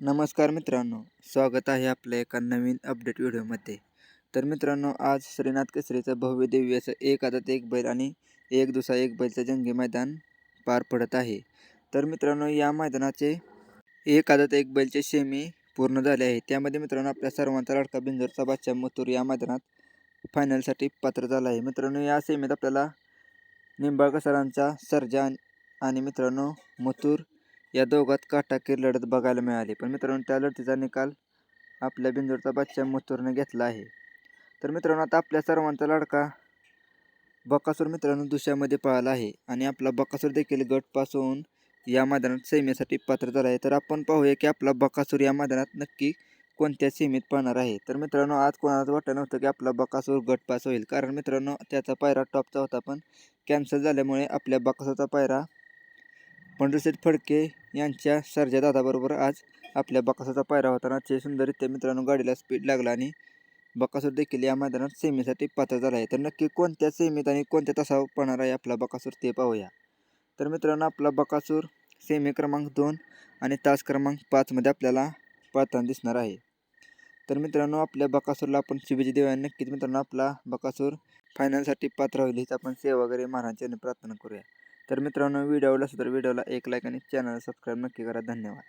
नमस्कार मित्रांनो स्वागत आहे आपल्या एका नवीन अपडेट व्हिडिओमध्ये. तर मित्रांनो आज श्रीनाथ केसरीचं भव्य दिव्य असं एक आदत एक बैल आणि एक दुसरा एक बैलचं जंगी मैदान पार पडत आहे. तर मित्रांनो या मैदानाचे एक आदत एक बैलचे सेमी पूर्ण झाले आहे. त्यामध्ये मित्रांनो आपल्या सर्वांचा लाडका बिंजरचा बादशाह मथुर या मैदानात फायनलसाठी पात्र झाला आहे. मित्रांनो या सेमीत आपल्याला निंबाळकर सरांचा सर्जा आणि मित्रांनो मथुर या दोघात काटाकीर लढत बघायला मिळाली. पण मित्रांनो त्या लढतीचा निकाल आपल्या बिंदूरचा बादशाह मथुरने घेतला आहे. तर मित्रांनो आता आपल्या सर्वांचा लढका बकासूर मित्रांनो दुसऱ्यामध्ये पळाला आहे. आणि आपला बकासूर देखील गट पास होऊन या मैदानात सेमीसाठी पात्र झाला आहे. तर आपण पाहूया की आपला बकासूर या मैदानात नक्की कोणत्या सीमेत पाहणार आहे. तर मित्रांनो आज कोणालाच वाटत नव्हतं की आपला बकासूर गट पास होईल. कारण मित्रांनो त्याचा पायरा टॉपचा होता. पण कॅन्सल झाल्यामुळे आपल्या बकासूरचा पायरा पंढरशेठ फडके यांच्या सरजा दादाबरोबर आज आपल्या बकासूरचा पायरा होताना अतिशय सुंदररित्या मित्रांनो गाडीला स्पीड लागला आणि बकासूर देखील या मैदानात सेमीसाठी पात्र झाला आहे. तर नक्की कोणत्या सेमीत आणि कोणत्या तासावर पडणार आहे आपला बकासूर ते पाहूया. तर मित्रांनो आपला बकासूर सेमी क्रमांक दोन आणि तास क्रमांक पाचमध्ये आपल्याला पळताना दिसणार आहे. तर मित्रांनो आपल्या बकासूरला आपण शुभेच्छा देऊया. नक्कीच मित्रांनो आपला बकासूर फायनलसाठी पात्र होईल हीच आपण सेवा वगैरे महाराजांची प्रार्थना करूया. तर मित्रांनो व्हिडिओ आवडला असेल तर व्हिडिओला एक लाईक आणि चॅनल सबस्क्राईब नक्की करा. धन्यवाद.